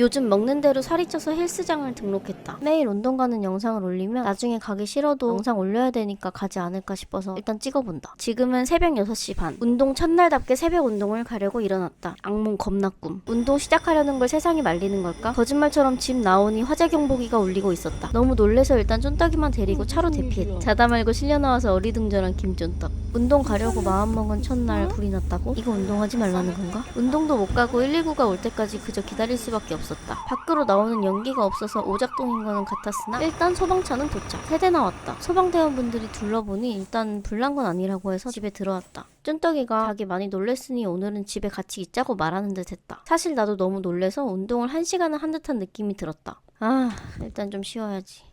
요즘 먹는 대로 살이 쪄서 헬스장을 등록했다. 매일 운동 가는 영상을 올리면 나중에 가기 싫어도 영상 올려야 되니까 가지 않을까 싶어서 일단 찍어본다. 지금은 새벽 6시 반. 운동 첫날답게 새벽 운동을 가려고 일어났다. 악몽 겁나 꿈. 운동 시작하려는 걸 세상이 말리는 걸까? 거짓말처럼 집 나오니 화재 경보기가 울리고 있었다. 너무 놀래서 일단 쫀떡이만 데리고 차로 대피했다. 자다 말고 실려 나와서 어리둥절한 김쫀떡. 운동 가려고 마음먹은 첫날 불이 났다고? 이거 운동하지 말라는 건가? 운동도 못 가고 119가 올 때까지 그저 기다릴 수밖에 없 었다. 밖으로 나오는 연기가 없어서 오작동인 거는 같았으나 일단 소방차는 도착. 세대 나 왔다. 소방대원분들이 둘러보니 일단 불난 건 아니라고 해서 집에 들어왔다. 쫀떡이가 자기 많이 놀랬으니 오늘은 집에 같이 있자고 말하는 듯 했다. 사실 나도 너무 놀래서 운동을 한 시간은 한 듯한 느낌이 들었다. 아, 일단 좀 쉬어야지.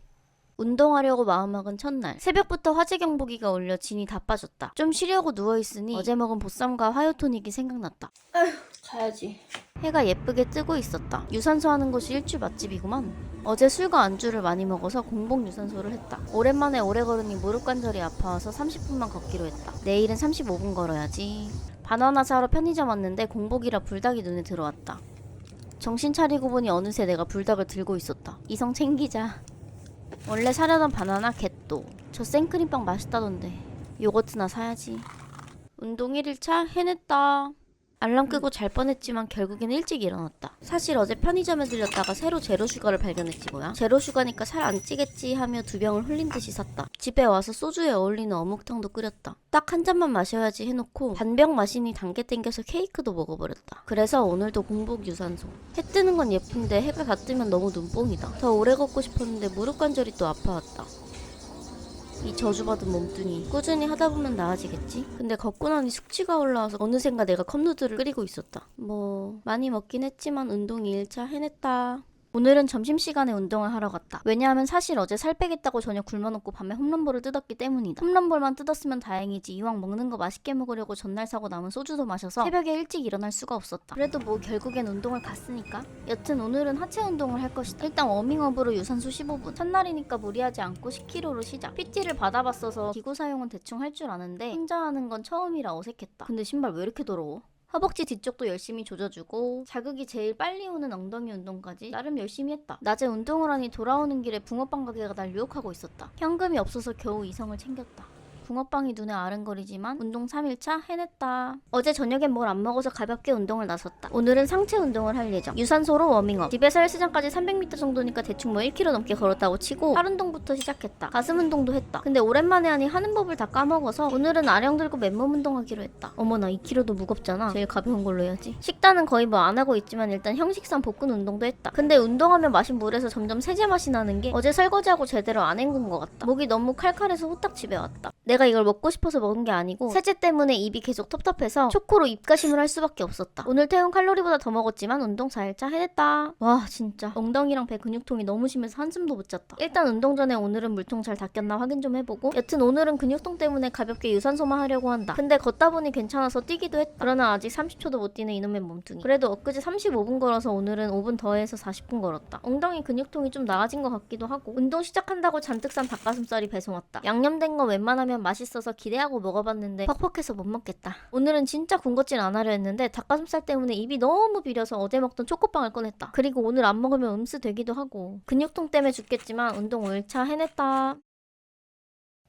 운동하려고 마음먹은 첫날 새벽부터 화재 경보기가 울려 진이 다 빠졌다. 좀 쉬려고 누워있으니 어제 먹은 보쌈과 화요토닉이 생각났다. 아휴 가야지. 해가 예쁘게 뜨고 있었다. 유산소 하는 곳이 일주 맛집이구만. 어제 술과 안주를 많이 먹어서 공복 유산소를 했다. 오랜만에 오래 걸으니 무릎 관절이 아파와서 30분만 걷기로 했다. 내일은 35분 걸어야지. 바나나 사러 편의점 왔는데 공복이라 불닭이 눈에 들어왔다. 정신 차리고 보니 어느새 내가 불닭을 들고 있었다. 이성 챙기자 원래 사려던 바나나 겟도. 저 생크림빵 맛있다던데. 요거트나 사야지. 운동 1일차 해냈다 알람 끄고 잘 뻔했지만 결국엔 일찍 일어났다. 사실 어제 편의점에 들렸다가 새로 제로 슈가를 발견했지 뭐야? 제로 슈가니까 살 안 찌겠지 하며 두 병을 흘린 듯이 샀다. 집에 와서 소주에 어울리는 어묵탕도 끓였다. 딱 한 잔만 마셔야지 해놓고 반병 마시니 단계 땡겨서 케이크도 먹어버렸다. 그래서 오늘도 공복 유산소. 해 뜨는 건 예쁜데 해가 다 뜨면 너무 눈뽕이다. 더 오래 걷고 싶었는데 무릎 관절이 또 아파왔다 이 저주받은 몸뚱이 꾸준히 하다 보면 나아지겠지? 근데 걷고 나니 숙취가 올라와서 어느샌가 내가 컵누들을 끓이고 있었다 뭐 많이 먹긴 했지만 운동 2일차 해냈다 오늘은 점심시간에 운동을 하러 갔다. 왜냐하면 사실 어제 살 빼겠다고 저녁 굶어놓고 밤에 홈런볼을 뜯었기 때문이다. 홈런볼만 뜯었으면 다행이지 이왕 먹는 거 맛있게 먹으려고 전날 사고 남은 소주도 마셔서 새벽에 일찍 일어날 수가 없었다. 그래도 뭐 결국엔 운동을 갔으니까. 여튼 오늘은 하체 운동을 할 것이다. 일단 워밍업으로 유산소 15분. 첫날이니까 무리하지 않고 10kg로 시작. PT를 받아봤어서 기구 사용은 대충 할 줄 아는데 혼자 하는 건 처음이라 어색했다. 근데 신발 왜 이렇게 더러워? 허벅지 뒤쪽도 열심히 조져주고 자극이 제일 빨리 오는 엉덩이 운동까지 나름 열심히 했다. 낮에 운동을 하니 돌아오는 길에 붕어빵 가게가 날 유혹하고 있었다. 현금이 없어서 겨우 이성을 챙겼다. 붕어빵이 눈에 아른거리지만 운동 3일차 해냈다. 어제 저녁엔 뭘 안 먹어서 가볍게 운동을 나섰다. 오늘은 상체 운동을 할 예정. 유산소로 워밍업. 집에서 헬스장까지 300m 정도니까 대충 뭐 1km 넘게 걸었다고 치고 팔 운동부터 시작했다. 가슴 운동도 했다. 근데 오랜만에 하니 하는 법을 다 까먹어서 오늘은 아령 들고 맨몸 운동하기로 했다. 어머나 2kg도 무겁잖아. 제일 가벼운 걸로 해야지. 식단은 거의 뭐 안 하고 있지만 일단 형식상 복근 운동도 했다. 근데 운동하면 마신 물에서 점점 세제 맛이 나는 게 어제 설거지하고 제대로 안 헹군 것 같다. 목이 너무 칼칼해서 후딱 집에 왔다. 내가 이걸 먹고 싶어서 먹은 게 아니고 세제 때문에 입이 계속 텁텁해서 초코로 입가심을 할 수밖에 없었다. 오늘 태운 칼로리보다 더 먹었지만 운동 4일차 해냈다. 와 진짜 엉덩이랑 배 근육통이 너무 심해서 한숨도 못 잤다. 일단 운동 전에 오늘은 물통 잘 닦였나 확인 좀 해보고 여튼 오늘은 근육통 때문에 가볍게 유산소만 하려고 한다. 근데 걷다 보니 괜찮아서 뛰기도 했다. 그러나 아직 30초도 못 뛰는 이놈의 몸뚱이. 그래도 엊그제 35분 걸어서 오늘은 5분 더해서 40분 걸었다. 엉덩이 근육통이 좀 나아진 것 같기도 하고 운동 시작한다고 잔뜩 산 닭가슴살이 배송 왔다. 양념된 거 웬만하면 맛있어서 기대하고 먹어봤는데 퍽퍽해서 못 먹겠다. 오늘은 진짜 군것질 안 하려 했는데 닭가슴살 때문에 입이 너무 비려서 어제 먹던 초코빵을 꺼냈다. 그리고 오늘 안 먹으면 음수 되기도 하고 근육통 때문에 죽겠지만 운동 5일차 해냈다.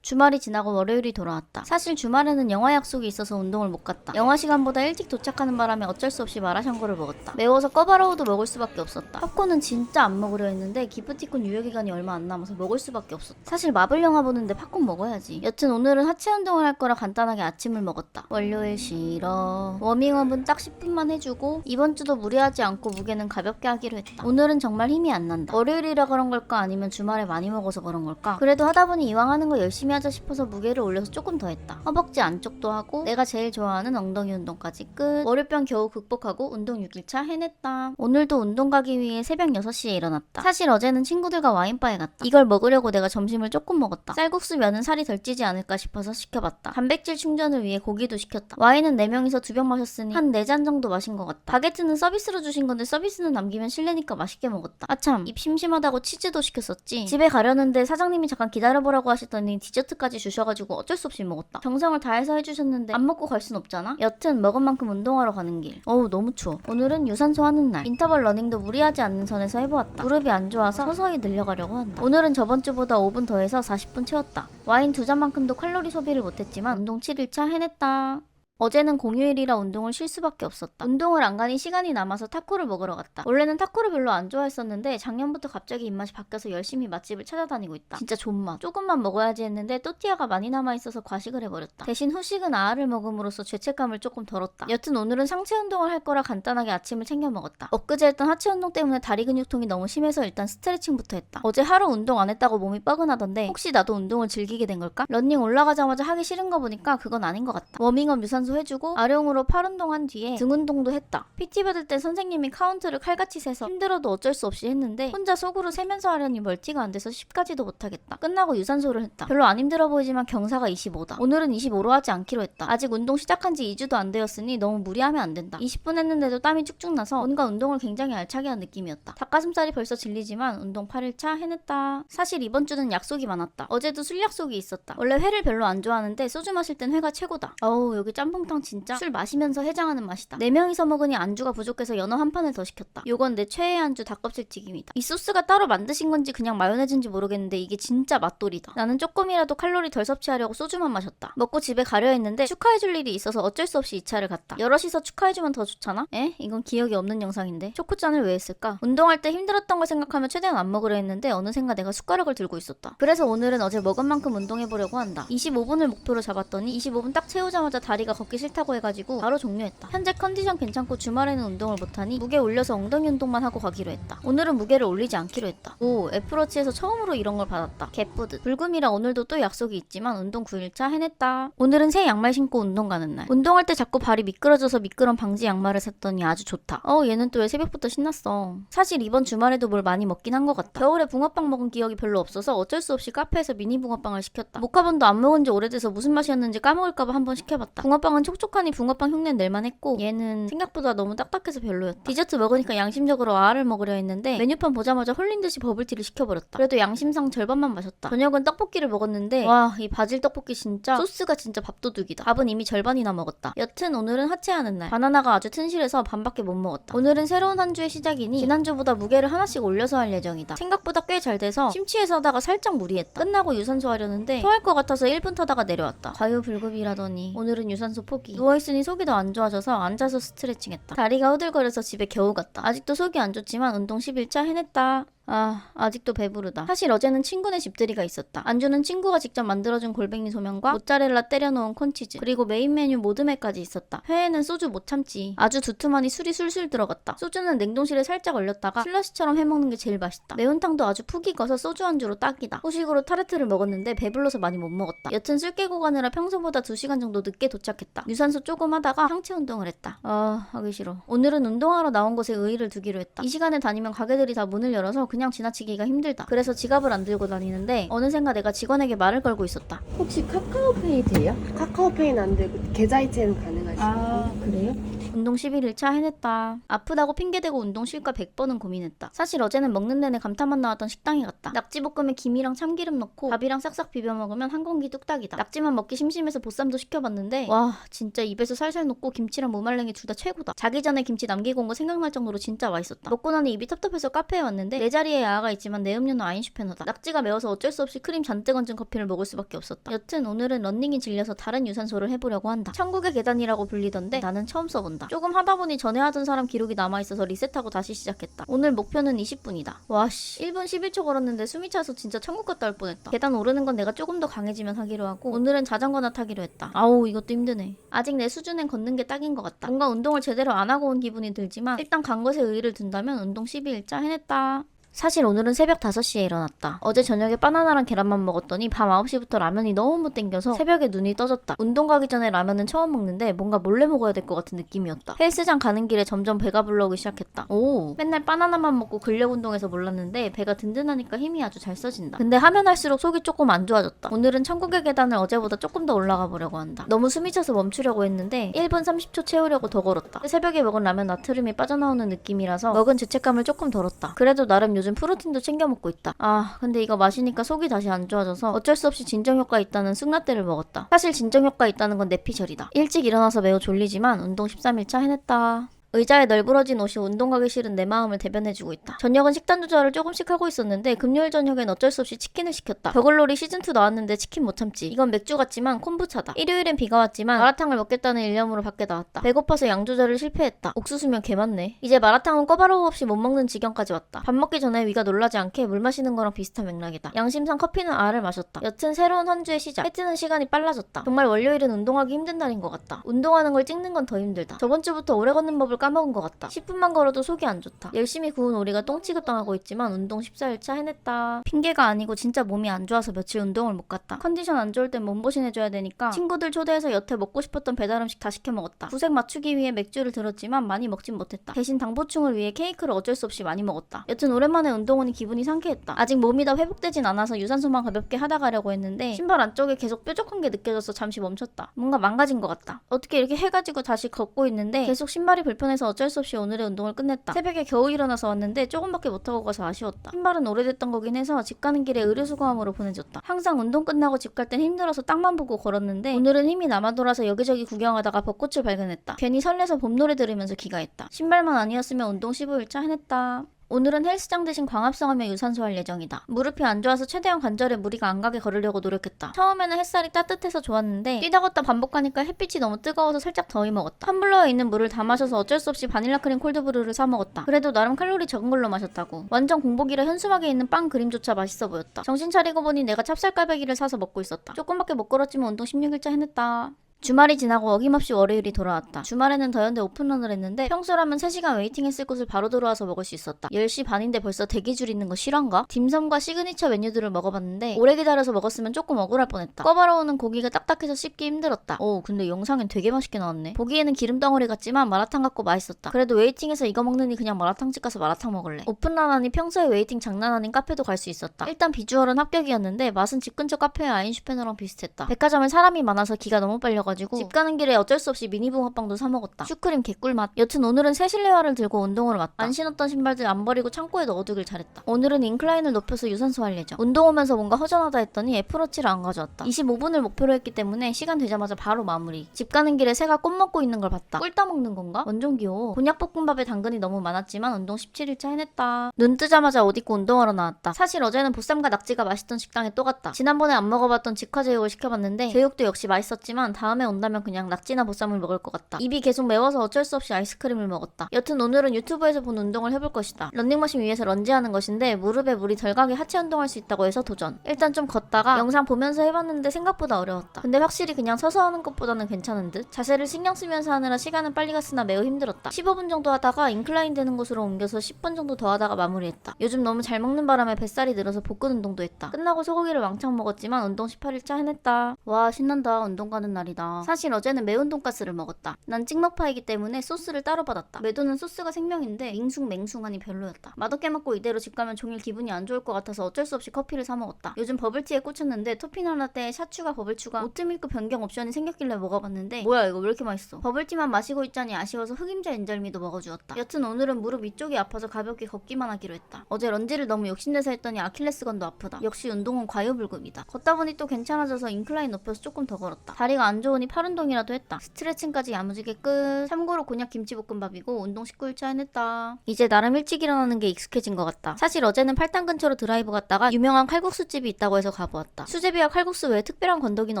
주말이 지나고 월요일이 돌아왔다. 사실 주말에는 영화 약속이 있어서 운동을 못 갔다. 영화 시간보다 일찍 도착하는 바람에 어쩔 수 없이 마라샹궈를 먹었다. 매워서 꺼바로우도 먹을 수밖에 없었다. 팝콘은 진짜 안 먹으려 했는데 기프티콘 유효 기간이 얼마 안 남아서 먹을 수밖에 없었다. 사실 마블 영화 보는데 팝콘 먹어야지. 여튼 오늘은 하체 운동을 할 거라 간단하게 아침을 먹었다. 월요일 싫어. 워밍업은 딱 10분만 해주고 이번 주도 무리하지 않고 무게는 가볍게 하기로 했다. 오늘은 정말 힘이 안 난다. 월요일이라 그런 걸까 아니면 주말에 많이 먹어서 그런 걸까? 그래도 하다 보니 이왕 하는 거 열심히 하자 싶어서 무게를 올려서 조금 더 했다. 허벅지 안쪽도 하고 내가 제일 좋아하는 엉덩이 운동까지 끝. 월요병 겨우 극복하고 운동 6일차 해냈다. 오늘도 운동 가기 위해 새벽 6시에 일어났다. 사실 어제는 친구들과 와인바에 갔다. 이걸 먹으려고 내가 점심을 조금 먹었다. 쌀국수 면은 살이 덜 찌지 않을까 싶어서 시켜봤다. 단백질 충전을 위해 고기도 시켰다. 와인은 4명이서 두병 마셨으니 한 4잔 정도 마신 것 같다. 바게트는 서비스로 주신 건데 서비스는 남기면 실례니까 맛있게 먹었다. 아참 입 심심하다고 치즈도 시켰었지. 집에 가려는데 사장님이 잠깐 기다려보라고 하셨더니 디저트 디저트까지 주셔가지고 어쩔 수 없이 먹었다. 정성을 다해서 해주셨는데 안 먹고 갈 순 없잖아? 여튼 먹은 만큼 운동하러 가는 길. 어우 너무 추워. 오늘은 유산소 하는 날. 인터벌 러닝도 무리하지 않는 선에서 해보았다. 무릎이 안 좋아서 서서히 늘려가려고 한다. 오늘은 저번 주보다 5분 더해서 40분 채웠다. 와인 두 잔만큼도 칼로리 소비를 못했지만 운동 7일차 해냈다. 어제는 공휴일이라 운동을 쉴 수밖에 없었다. 운동을 안 가니 시간이 남아서 타코를 먹으러 갔다. 원래는 타코를 별로 안 좋아했었는데 작년부터 갑자기 입맛이 바뀌어서 열심히 맛집을 찾아다니고 있다. 진짜 존맛. 조금만 먹어야지 했는데 또띠아가 많이 남아있어서 과식을 해버렸다. 대신 후식은 아아를 먹음으로써 죄책감을 조금 덜었다. 여튼 오늘은 상체 운동을 할 거라 간단하게 아침을 챙겨 먹었다. 엊그제 했던 하체 운동 때문에 다리 근육통이 너무 심해서 일단 스트레칭부터 했다. 어제 하루 운동 안 했다고 몸이 뻐근하던데 혹시 나도 운동을 즐기게 된 걸까? 런닝 올라가자마자 하기 싫은 거 보니까 그건 아닌 것 같다. 워밍업 유산 소 해주고 아령으로 팔 운동한 뒤에 등 운동도 했다. PT 받을 때 선생님이 카운트를 칼같이 세서 힘들어도 어쩔 수 없이 했는데 혼자 속으로 세면서 하려니 멀티가 안 돼서 10까지도 못하겠다. 끝나고 유산소를 했다. 별로 안 힘들어 보이지만 경사가 25다. 오늘은 25로 하지 않기로 했다. 아직 운동 시작한 지 2주도 안 되었으니 너무 무리하면 안 된다. 20분 했는데도 땀이 쭉쭉 나서 뭔가 운동을 굉장히 알차게 한 느낌이었다. 닭가슴살이 벌써 질리지만 운동 8일차 해냈다. 사실 이번 주는 약속이 많았다. 어제도 술 약속이 있었다. 원래 회를 별로 안 좋아하는데 소주 마실 땐 회가 최고다. 어우 여기 짬뽕 탕 진짜 술 마시면서 해장하는 맛이다. 네 명이서 먹으니 안주가 부족해서 연어 한 판을 더 시켰다. 요건 내 최애 안주 닭껍질 튀김이다. 이 소스가 따로 만드신 건지 그냥 마요네즈인지 모르겠는데 이게 진짜 맛돌이다. 나는 조금이라도 칼로리 덜 섭취하려고 소주만 마셨다. 먹고 집에 가려 했는데 축하해줄 일이 있어서 어쩔 수 없이 이 차를 갔다. 여럿이서 축하해주면 더 좋잖아? 에? 이건 기억이 없는 영상인데. 초코잔을 왜 했을까? 운동할 때 힘들었던 걸 생각하면 최대한 안 먹으려 했는데 어느샌가 내가 숟가락을 들고 있었다. 그래서 오늘은 어제 먹은 만큼 운동해보려고 한다. 25분을 목표로 잡았더니 25분 딱 채우자마자 다리가 걷기 싫다고 해가지고 바로 종료했다. 현재 컨디션 괜찮고 주말에는 운동을 못하니 무게 올려서 엉덩이 운동만 하고 가기로 했다. 오늘은 무게를 올리지 않기로 했다. 오, 애플워치에서 처음으로 이런 걸 받았다. 개뿌듯. 불금이라 오늘도 또 약속이 있지만 운동 9일차 해냈다. 오늘은 새 양말 신고 운동 가는 날. 운동할 때 자꾸 발이 미끄러져서 미끄럼 방지 양말을 샀더니 아주 좋다. 어, 얘는 또 왜 새벽부터 신났어. 사실 이번 주말에도 뭘 많이 먹긴 한 것 같다. 겨울에 붕어빵 먹은 기억이 별로 없어서 어쩔 수 없이 카페에서 미니 붕어빵을 시켰다. 모카본도 안 먹은 지 오래돼서 무슨 맛이었는지 까먹을까봐 한번 시켜봤다. 붕어빵 은 촉촉하니 붕어빵 흉내 낼만 했고 얘는 생각보다 너무 딱딱해서 별로였다. 디저트 먹으니까 양심적으로 아를 먹으려 했는데 메뉴판 보자마자 홀린 듯이 버블티를 시켜버렸다. 그래도 양심상 절반만 마셨다. 저녁은 떡볶이를 먹었는데 와 이 바질 떡볶이 진짜 소스가 진짜 밥도둑이다. 밥은 이미 절반이나 먹었다. 여튼 오늘은 하체하는 날. 바나나가 아주 튼실해서 반밖에 못 먹었다. 오늘은 새로운 한 주의 시작이니 지난주보다 무게를 하나씩 올려서 할 예정이다. 생각보다 꽤 잘 돼서 심취해서 하다가 살짝 무리했다. 끝나고 유산소 하려는데 토할 것 같아서 1분 타다가 내려왔다. 과유불급이라더니 오늘은 유산소 포기. 누워있으니 속이 더 안 좋아져서 앉아서 스트레칭했다. 다리가 후들거려서 집에 겨우 갔다. 아직도 속이 안 좋지만 운동 11차 해냈다. 아, 아직도 배부르다. 사실 어제는 친구네 집들이가 있었다. 안주는 친구가 직접 만들어준 골뱅이 소면과 모짜렐라 때려놓은 콘치즈, 그리고 메인 메뉴 모듬회까지 있었다. 회에는 소주 못 참지. 아주 두툼하니 술이 술술 들어갔다. 소주는 냉동실에 살짝 얼렸다가 슬러시처럼 해먹는 게 제일 맛있다. 매운탕도 아주 푹 익어서 소주 안주로 딱이다. 후식으로 타르트를 먹었는데 배불러서 많이 못 먹었다. 여튼 술 깨고 가느라 평소보다 2시간 정도 늦게 도착했다. 유산소 조금 하다가 상체 운동을 했다. 아, 하기 싫어. 오늘은 운동하러 나온 곳에 의의를 두기로 했다. 이 시간에 다니면 가게들이 다 문을 열어서 그냥 지나치기가 힘들다. 그래서 지갑을 안 들고 다니는데 어느샌가 내가 직원에게 말을 걸고 있었다. 혹시 카카오페이 돼요? 카카오페이는 안 되고 계좌이체는 가능하시고 아, 그래요? 운동 11일차 해냈다. 아프다고 핑계대고 운동 쉴까 100번은 고민했다. 사실 어제는 먹는 내내 감탄만 나왔던 식당에 갔다. 낙지볶음에 김이랑 참기름 넣고 밥이랑 싹싹 비벼 먹으면 한 공기 뚝딱이다. 낙지만 먹기 심심해서 보쌈도 시켜봤는데 와 진짜 입에서 살살 녹고 김치랑 무말랭이 둘 다 최고다. 자기 전에 김치 남기고 온 거 생각날 정도로 진짜 맛있었다. 먹고 나니 입이 텁텁해서 카페에 왔는데 내 자리에 야아가 있지만 내 음료는 아인슈페너다. 낙지가 매워서 어쩔 수 없이 크림 잔뜩 얹은 커피를 먹을 수밖에 없었다. 여튼 오늘은 런닝이 질려서 다른 유산소를 해보려고 한다. 천국의 계단이라고 불리던데 나는 처음 써본 다. 조금 하다 보니 전에 하던 사람 기록이 남아있어서 리셋하고 다시 시작했다. 오늘 목표는 20분이다. 와씨 1분 11초 걸었는데 숨이 차서 진짜 천국 갔다 올 뻔했다. 계단 오르는 건 내가 조금 더 강해지면 하기로 하고 오늘은 자전거나 타기로 했다. 아우 이것도 힘드네. 아직 내 수준엔 걷는 게 딱인 것 같다. 뭔가 운동을 제대로 안 하고 온 기분이 들지만 일단 간 것에 의의를 둔다면 운동 12일차 해냈다. 사실 오늘은 새벽 5시에 일어났다. 어제 저녁에 바나나랑 계란만 먹었더니 밤 9시부터 라면이 너무 땡겨서 새벽에 눈이 떠졌다. 운동 가기 전에 라면은 처음 먹는데 뭔가 몰래 먹어야 될 것 같은 느낌이었다. 헬스장 가는 길에 점점 배가 불러오기 시작했다. 오, 맨날 바나나만 먹고 근력 운동해서 몰랐는데 배가 든든하니까 힘이 아주 잘 써진다. 근데 하면 할수록 속이 조금 안 좋아졌다. 오늘은 천국의 계단을 어제보다 조금 더 올라가 보려고 한다. 너무 숨이 차서 멈추려고 했는데 1분 30초 채우려고 더 걸었다. 새벽에 먹은 라면 나트륨이 빠져나오는 느낌이라서 먹은 죄책감을 조금 덜었다. 그래도 나름 요 요즘 프로틴도 챙겨 먹고 있다. 아, 근데 이거 마시니까 속이 다시 안 좋아져서 어쩔 수 없이 진정 효과 있다는 쑥라떼를 먹었다. 사실 진정 효과 있다는 건 내 피셜이다. 일찍 일어나서 매우 졸리지만 운동 13일차 해냈다. 의자에 널브러진 옷이 운동 가기 싫은 내 마음을 대변해주고 있다. 저녁은 식단 조절을 조금씩 하고 있었는데 금요일 저녁엔 어쩔 수 없이 치킨을 시켰다. 버글로리 시즌2 나왔는데 치킨 못 참지. 이건 맥주 같지만 콤부차다. 일요일엔 비가 왔지만 마라탕을 먹겠다는 일념으로 밖에 나왔다. 배고파서 양 조절을 실패했다. 옥수수면 개 많네. 이제 마라탕은 꺼바로우 없이 못 먹는 지경까지 왔다. 밥 먹기 전에 위가 놀라지 않게 물 마시는 거랑 비슷한 맥락이다. 양심상 커피는 알을 마셨다. 여튼 새로운 한 주의 시작. 해뜨는 시간이 빨라졌다. 정말 월요일은 운동하기 힘든 날인 것 같다. 운동하는 걸 찍는 건 더 힘들다. 저번 주부터 오래 걷는 법을 까먹은 것 같다. 10분만 걸어도 속이 안 좋다. 열심히 구운 오리가 똥 취급당하고 있지만 운동 14일차 해냈다. 핑계가 아니고 진짜 몸이 안 좋아서 며칠 운동을 못 갔다. 컨디션 안 좋을 땐 몸보신 해줘야 되니까 친구들 초대해서 여태 먹고 싶었던 배달 음식 다 시켜 먹었다. 구색 맞추기 위해 맥주를 들었지만 많이 먹진 못했다. 대신 당 보충을 위해 케이크를 어쩔 수 없이 많이 먹었다. 여튼 오랜만에 운동 오니 기분이 상쾌했다. 아직 몸이 다 회복되진 않아서 유산소만 가볍게 하다 가려고 했는데 신발 안쪽에 계속 뾰족한 게 느껴져서 잠시 멈췄다. 뭔가 망가진 것 같다. 어떻게 이렇게 해가지고 다시 걷고 있는데 계속 신발이 불편 해서 어쩔 수 없이 오늘의 운동을 끝냈다. 새벽에 겨우 일어나서 왔는데 조금밖에 못하고 가서 아쉬웠다. 신발은 오래됐던 거긴 해서 집 가는 길에 의류 수거함으로 보내줬다. 항상 운동 끝나고 집 갈 땐 힘들어서 땅만 보고 걸었는데 오늘은 힘이 남아 돌아서 여기저기 구경하다가 벚꽃을 발견했다. 괜히 설레서 봄 노래 들으면서 기가했다. 신발만 아니었으면 운동 15일차 해냈다. 오늘은 헬스장 대신 광합성 하며 유산소 할 예정이다. 무릎이 안 좋아서 최대한 관절에 무리가 안 가게 걸으려고 노력했다. 처음에는 햇살이 따뜻해서 좋았는데 뛰다 걷다 반복하니까 햇빛이 너무 뜨거워서 살짝 더위 먹었다. 텀블러에 있는 물을 다 마셔서 어쩔 수 없이 바닐라 크림 콜드브루를 사 먹었다. 그래도 나름 칼로리 적은 걸로 마셨다고. 완전 공복이라 현수막에 있는 빵 그림조차 맛있어 보였다. 정신 차리고 보니 내가 찹쌀 갈배기를 사서 먹고 있었다. 조금밖에 못 걸었지만 운동 16일차 해냈다. 주말이 지나고 어김없이 월요일이 돌아왔다. 주말에는 더현대 오픈런을 했는데 평소라면 3시간 웨이팅했을 곳을 바로 들어와서 먹을 수 있었다. 10시 반인데 벌써 대기줄 있는 거 실화인가? 딤섬과 시그니처 메뉴들을 먹어봤는데 오래 기다려서 먹었으면 조금 억울할 뻔했다. 꺼바로우는 고기가 딱딱해서 씹기 힘들었다. 오 근데 영상엔 되게 맛있게 나왔네. 보기에는 기름 덩어리 같지만 마라탕 같고 맛있었다. 그래도 웨이팅에서 이거 먹느니 그냥 마라탕집 가서 마라탕 먹을래. 오픈런 하니 평소에 웨이팅 장난 아닌 카페도 갈 수 있었다. 일단 비주얼은 합격이었는데 맛은 집 근처 카페의 아인슈페너랑 비슷했다. 백화점에 사람이 많아서 기가 너무 빨려 가지고 집 가는 길에 어쩔 수 없이 미니 붕어빵도 사 먹었다. 슈크림 개꿀맛. 여튼 오늘은 새 실내화를 들고 운동을 왔다. 안 신었던 신발들 안 버리고 창고에 넣어두길 잘했다. 오늘은 인클라인을 높여서 유산소 할 예정. 운동 오면서 뭔가 허전하다 했더니 애플워치를 안 가져왔다. 25분을 목표로 했기 때문에 시간 되자마자 바로 마무리. 집 가는 길에 새가 꽃 먹고 있는 걸 봤다. 꿀 따먹는 건가? 완전 귀여워. 곤약볶음밥에 당근이 너무 많았지만 운동 17일차 해냈다. 눈 뜨자마자 옷 입고 운동하러 나왔다. 사실 어제는 보쌈과 낙지가 맛있던 식당에 또 갔다. 지난번에 안 먹어봤던 직화 제육을 시켜봤는데 제육도 역시 맛있었지만 다음 에 온다면 그냥 낙지나 보쌈을 먹을 것 같다. 입이 계속 매워서 어쩔 수 없이 아이스크림을 먹었다. 여튼 오늘은 유튜브에서 본 운동을 해볼 것이다. 런닝머신 위에서 런지하는 것인데 무릎에 물이 덜 가게 하체 운동할 수 있다고 해서 도전. 일단 좀 걷다가 영상 보면서 해봤는데 생각보다 어려웠다. 근데 확실히 그냥 서서 하는 것보다는 괜찮은 듯. 자세를 신경 쓰면서 하느라 시간은 빨리 갔으나 매우 힘들었다. 15분 정도 하다가 인클라인 되는 곳으로 옮겨서 10분 정도 더 하다가 마무리했다. 요즘 너무 잘 먹는 바람에 뱃살이 늘어서 복근 운동도 했다. 끝나고 소고기를 왕창 먹었지만 운동 18일차 해냈다. 와 신난다 운동 가는 날이다. 사실 어제는 매운 돈가스를 먹었다. 난 찍먹파이기 때문에 소스를 따로 받았다. 매도는 소스가 생명인데 밍숭맹숭하니 별로였다. 맛없게 먹고 이대로 집 가면 종일 기분이 안 좋을 것 같아서 어쩔 수 없이 커피를 사 먹었다. 요즘 버블티에 꽂혔는데 토피나 라떼에 샷추가 버블추가 오트밀크 변경 옵션이 생겼길래 먹어봤는데 뭐야 이거 왜 이렇게 맛있어? 버블티만 마시고 있자니 아쉬워서 흑임자 인절미도 먹어주었다. 여튼 오늘은 무릎 위쪽이 아파서 가볍게 걷기만 하기로 했다. 어제 런지를 너무 욕심내서 했더니 아킬레스건도 아프다. 역시 운동은 과유불급이다. 걷다 보니 또 괜찮아져서 인클라인 높여서 조금 더 걸었다. 다리가 안 좋 으니 팔 운동이라도 했다. 스트레칭까지 야무지게 끝. 참고로 곤약 김치볶음밥이고 운동 19일차 해냈다. 이제 나름 일찍 일어나는 게 익숙해진 것 같다. 사실 어제는 팔당 근처로 드라이브 갔다가 유명한 칼국수집이 있다고 해서 가보았다. 수제비와 칼국수 외에 특별한 건더기는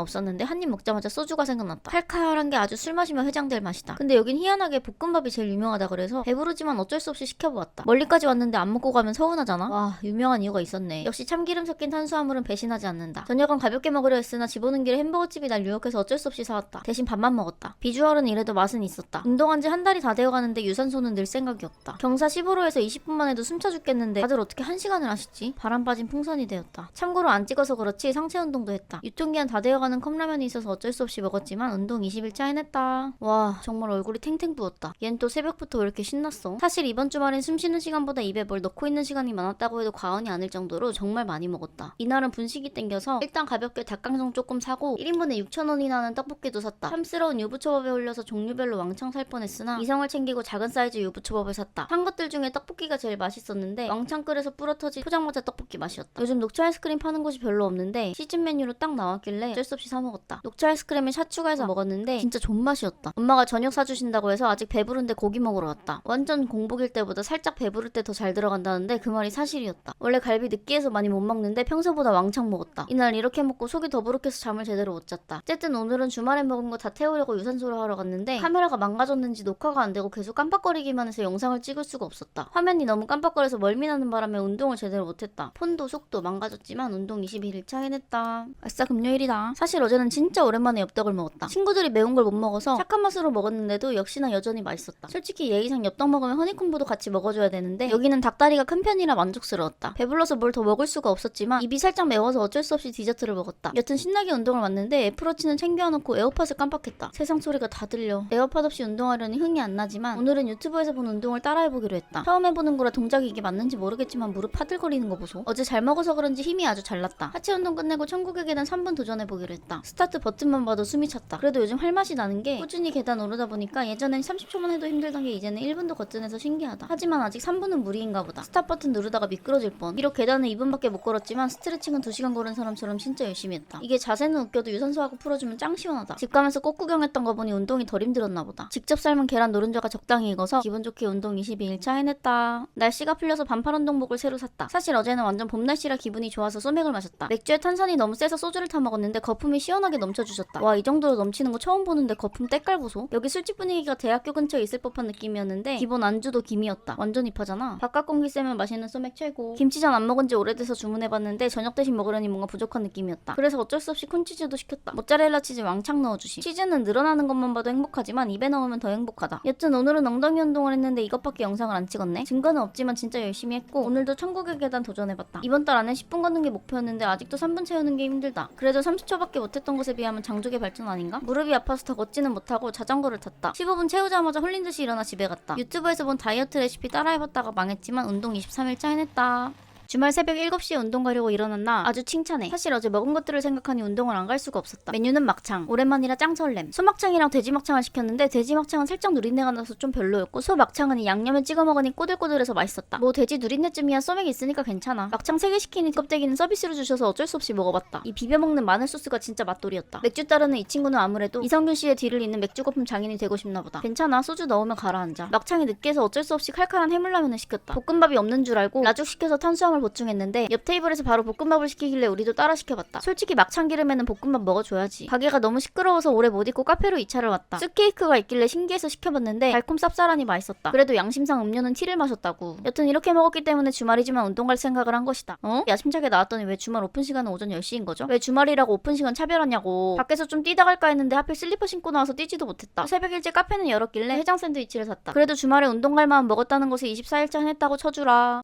없었는데 한 입 먹자마자 소주가 생각났다. 칼칼한 게 아주 술 마시면 해장될 맛이다. 근데 여긴 희한하게 볶음밥이 제일 유명하다 그래서 배부르지만 어쩔 수 없이 시켜보았다. 멀리까지 왔는데 안 먹고 가면 서운하잖아. 와 유명한 이유가 있었네. 역시 참기름 섞인 탄수화물은 배신하지 않는다. 저녁은 가볍게 먹으려 했으나 집 오는 길에 햄버거집이 날 유혹해서 어쩔 수 없이 사왔다. 대신 밥만 먹었다. 비주얼은 이래도 맛은 있었다. 운동한 지 한 달이 다 되어가는데 유산소는 늘 생각이 없다. 경사 15로에서 20분만 해도 숨차 죽겠는데 다들 어떻게 한 시간을 하시지? 바람 빠진 풍선이 되었다. 참고로 안 찍어서 그렇지 상체 운동도 했다. 유통기한 다 되어가는 컵라면이 있어서 어쩔 수 없이 먹었지만 운동 20일차 해냈다. 와 정말 얼굴이 탱탱 부었다. 얜 또 새벽부터 왜 이렇게 신났어? 사실 이번 주말엔 숨 쉬는 시간보다 입에 뭘 넣고 있는 시간이 많았다고 해도 과언이 아닐 정도로 정말 많이 먹었다. 이날은 분식이 땡겨서 일단 가볍게 닭강정 조금 사고 1인분에 6,000원이나 하는 떡볶이 떡볶이도 샀다. 탐스러운 유부초밥에 올려서 종류별로 왕창 살 뻔했으나 이성을 챙기고 작은 사이즈 유부초밥을 샀다. 산 것들 중에 떡볶이가 제일 맛있었는데 왕창 끓여서 불어터진 포장마차 떡볶이 맛이었다. 요즘 녹차 아이스크림 파는 곳이 별로 없는데 시즌 메뉴로 딱 나왔길래 어쩔 수 없이 사 먹었다. 녹차 아이스크림에 샷 추가해서 먹었는데 진짜 존맛이었다. 엄마가 저녁 사주신다고 해서 아직 배부른데 고기 먹으러 왔다. 완전 공복일 때보다 살짝 배부를 때 더 잘 들어간다는데 그 말이 사실이었다. 원래 갈비 느끼해서 많이 못 먹는데 평소보다 왕창 먹었다. 이날 이렇게 먹고 속이 더부룩해서 잠을 제대로 못 잤다. 어쨌든 오늘은 주말 에 먹은 거 다 태우려고 유산소를 하러 갔는데 카메라가 망가졌는지 녹화가 안 되고 계속 깜빡거리기만 해서 영상을 찍을 수가 없었다. 화면이 너무 깜빡거려서 멀미나는 바람에 운동을 제대로 못했다. 폰도 속도 망가졌지만 운동 21일차 해냈다. 아싸 금요일이다. 사실 어제는 진짜 오랜만에 엽떡을 먹었다. 친구들이 매운 걸 못 먹어서 착한 맛으로 먹었는데도 역시나 여전히 맛있었다. 솔직히 예의상 엽떡 먹으면 허니콤보도 같이 먹어줘야 되는데 여기는 닭다리가 큰 편이라 만족스러웠다. 배불러서 뭘 더 먹을 수가 없었지만 입이 살짝 매워서 어쩔 수 없이 디저트를 먹었다. 여튼 신나게 운동을 왔는데 애플워치는 챙겨놓고 에어팟을 깜빡했다. 세상 소리가 다 들려. 에어팟 없이 운동하려니 흥이 안 나지만 오늘은 유튜브에서 본 운동을 따라해보기로 했다. 처음 해보는 거라 동작이 이게 맞는지 모르겠지만 무릎 파들거리는 거 보소. 어제 잘 먹어서 그런지 힘이 아주 잘 났다. 하체 운동 끝내고 천국의 계단 3분 도전해보기로 했다. 스타트 버튼만 봐도 숨이 찼다. 그래도 요즘 할 맛이 나는 게 꾸준히 계단 오르다 보니까 예전엔 30초만 해도 힘들던 게 이제는 1분도 거뜬해서 신기하다. 하지만 아직 3분은 무리인가 보다. 스탑 버튼 누르다가 미끄러질 뻔. 비록 계단은 2분밖에 못 걸었지만 스트레칭은 2시간 걸은 사람처럼 진짜 열심히 했다. 이게 자세는 웃겨도 유산소하고 풀어주면 짱 시원 하다. 집 가면서 꽃 구경했던 거 보니 운동이 덜 힘들었나 보다. 직접 삶은 계란 노른자가 적당히 익어서 기분 좋게 운동 22일차 해냈다. 날씨가 풀려서 반팔 운동복을 새로 샀다. 사실 어제는 완전 봄 날씨라 기분이 좋아서 소맥을 마셨다. 맥주에 탄산이 너무 세서 소주를 타 먹었는데 거품이 시원하게 넘쳐주셨다. 와 이 정도로 넘치는 거 처음 보는데 거품 때깔 보소. 여기 술집 분위기가 대학교 근처에 있을 법한 느낌이었는데 기본 안주도 김이었다. 완전 힙하잖아. 바깥 공기 쐬면 맛있는 소맥 최고. 김치전 안 먹은 지 오래돼서 주문해봤는데 저녁 대신 먹으려니 뭔가 부족한 느낌이었다. 그래서 어쩔 수 없이 콘치즈도 시켰다. 모짜렐라 치즈 왕창 넣어주시. 치즈는 늘어나는 것만 봐도 행복하지만 입에 넣으면 더 행복하다. 여튼 오늘은 엉덩이 운동을 했는데 이것밖에 영상을 안 찍었네. 증거는 없지만 진짜 열심히 했고 오늘도 천국의 계단 도전해봤다. 이번 달 안에 10분 걷는 게 목표였는데 아직도 3분 채우는 게 힘들다. 그래도 30초밖에 못했던 것에 비하면 장족의 발전 아닌가? 무릎이 아파서 더 걷지는 못하고 자전거를 탔다. 15분 채우자마자 홀린 듯이 일어나 집에 갔다. 유튜브에서 본 다이어트 레시피 따라해봤다가 망했지만 운동 23일차 해냈다. 주말 새벽 7시에 운동 가려고 일어났나 아주 칭찬해. 사실 어제 먹은 것들을 생각하니 운동을 안 갈 수가 없었다. 메뉴는 막창. 오랜만이라 짱 설렘. 소막창이랑 돼지 막창을 시켰는데 돼지 막창은 살짝 누린내가 나서 좀 별로였고 소 막창은 이 양념에 찍어 먹으니 꼬들꼬들해서 맛있었다. 뭐 돼지 누린내쯤이야 소맥 있으니까 괜찮아. 막창 3개 시키니 껍데기는 서비스로 주셔서 어쩔 수 없이 먹어봤다. 이 비벼 먹는 마늘 소스가 진짜 맛돌이었다. 맥주 따르는 이 친구는 아무래도 이성균 씨의 뒤를 잇는 맥주 거품 장인이 되고 싶나 보다. 괜찮아 소주 넣으면 가라앉아. 막창이 느끼해서 어쩔 수 없이 칼칼한 해물라면을 시켰다. 볶음밥이 없는 줄 알고 라죽 시켜서 탄수화물 보충했는데 옆 테이블에서 바로 볶음밥을 시키길래 우리도 따라 시켜봤다. 솔직히 막창 기름에는 볶음밥 먹어줘야지. 가게가 너무 시끄러워서 오래 못 있고 카페로 2차를 왔다. 쑥케이크가 있길래 신기해서 시켜봤는데 달콤 쌉쌀하니 맛있었다. 그래도 양심상 음료는 티를 마셨다고. 여튼 이렇게 먹었기 때문에 주말이지만 운동 갈 생각을 한 것이다. 어? 야심차게 나왔더니 왜 주말 오픈 시간은 오전 10시인 거죠? 왜 주말이라고 오픈 시간 차별하냐고. 밖에서 좀 뛰다 갈까 했는데 하필 슬리퍼 신고 나와서 뛰지도 못했다. 새벽 일찍 카페는 열었길래 해장 샌드위치를 샀다. 그래도 주말에 운동 갈 마음 먹었다는 것에 24일차 해냈다고 쳐주라.